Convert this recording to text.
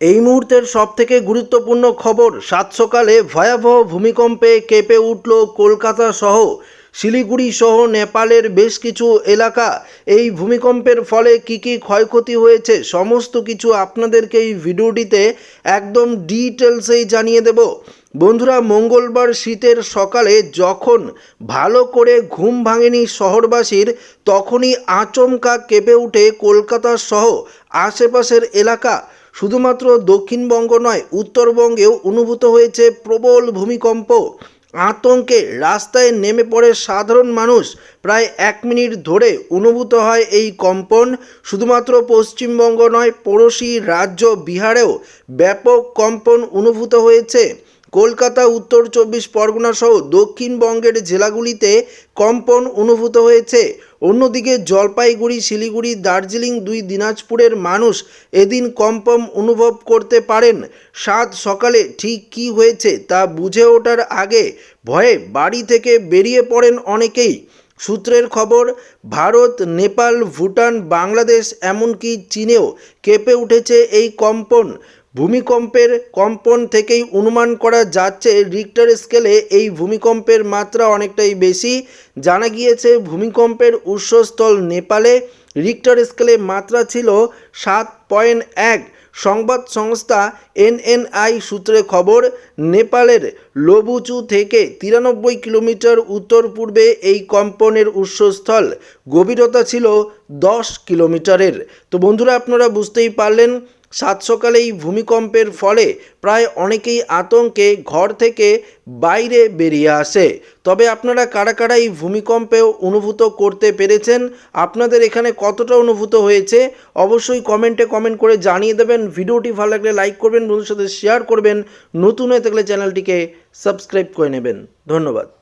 এই মুহূর্তের সব থেকে গুরুত্বপূর্ণ খবর, সাত সকালে ভয়াবহ ভূমিকম্পে কেঁপে উঠল কলকাতা সহ শিলিগুড়ি সহ নেপালের বেশ কিছু এলাকা। এই ভূমিকম্পের ফলে কি কি ক্ষয়ক্ষতি হয়েছে, সমস্ত কিছু আপনাদেরকে এই ভিডিওটিতে একদম ডিটেলসেই জানিয়ে দেব। বন্ধুরা, মঙ্গলবার শীতের সকালে যখন ভালো করে ঘুম ভাঙেনি শহরবাসীর, তখনই আচমকা কেঁপে উঠে কলকাতা সহ আশেপাশের এলাকা। শুধুমাত্র দক্ষিণবঙ্গ নয়, উত্তরবঙ্গেও অনুভূত হয়েছে প্রবল ভূমিকম্প। আতঙ্কে রাস্তায় নেমে পড়ে সাধারণ মানুষ। প্রায় এক মিনিট ধরে অনুভূত হয় এই কম্পন। শুধুমাত্র পশ্চিমবঙ্গ নয়, পড়োশি রাজ্য বিহারেও ব্যাপক কম্পন অনুভূত হয়েছে। কলকাতা, উত্তর চব্বিশ পরগনা সহ দক্ষিণবঙ্গের জেলাগুলিতে কম্পন অনুভূত হয়েছে। অন্যদিকে জলপাইগুড়ি, শিলিগুড়ি, দার্জিলিং দুই দিনাজপুরের মানুষ এদিন কম্পন অনুভব করতে পারেন। সাত সকালে ঠিক কী হয়েছে তা বুঝে ওঠার আগে ভয়ে বাড়ি থেকে বেরিয়ে পড়েন অনেকেই। সূত্রের খবর, ভারত, নেপাল, ভুটান, বাংলাদেশ এমনকি চীনেও কেঁপে উঠেছে এই কম্পন। ভূমিকম্পের কম্পন থেকেই অনুমান করা যাচ্ছে রিক্টার স্কেলে এই ভূমিকম্পের মাত্রা অনেকটাই বেশি। জানা গিয়েছে ভূমিকম্পের উৎসস্থল নেপালে রিক্টার স্কেলে মাত্রা ছিল সাত পয়েন্ট এক। সংবাদ সংস্থা এনএনআই সূত্রে খবর, নেপালের লোবুচু থেকে তিরানব্বই কিলোমিটার উত্তর পূর্বে এই কম্পনের উৎসস্থল গভীরতা ছিল দশ কিলোমিটারের। তো বন্ধুরা, আপনারা বুঝতেই পারলেন সাত সকালে এই ভূমিকম্পের ফলে প্রায় অনেকেই আতঙ্কে ঘর থেকে বাইরে বেরিয়ে আসে। তবে আপনারা কারা কারা এই ভূমিকম্পে অনুভূত করতে পেরেছেন? আপনাদের এখানে কতটা অনুভূত হয়েছে? অবশ্যই কমেন্টে কমেন্ট করে জানিয়ে দেবেন। ভিডিওটি ভালো লাগলে লাইক করবেন বন্ধুর সাথে শেয়ার করবেন। নতুন হয়ে থাকলে চ্যানেলটিকে সাবস্ক্রাইব করে নেবেন। ধন্যবাদ।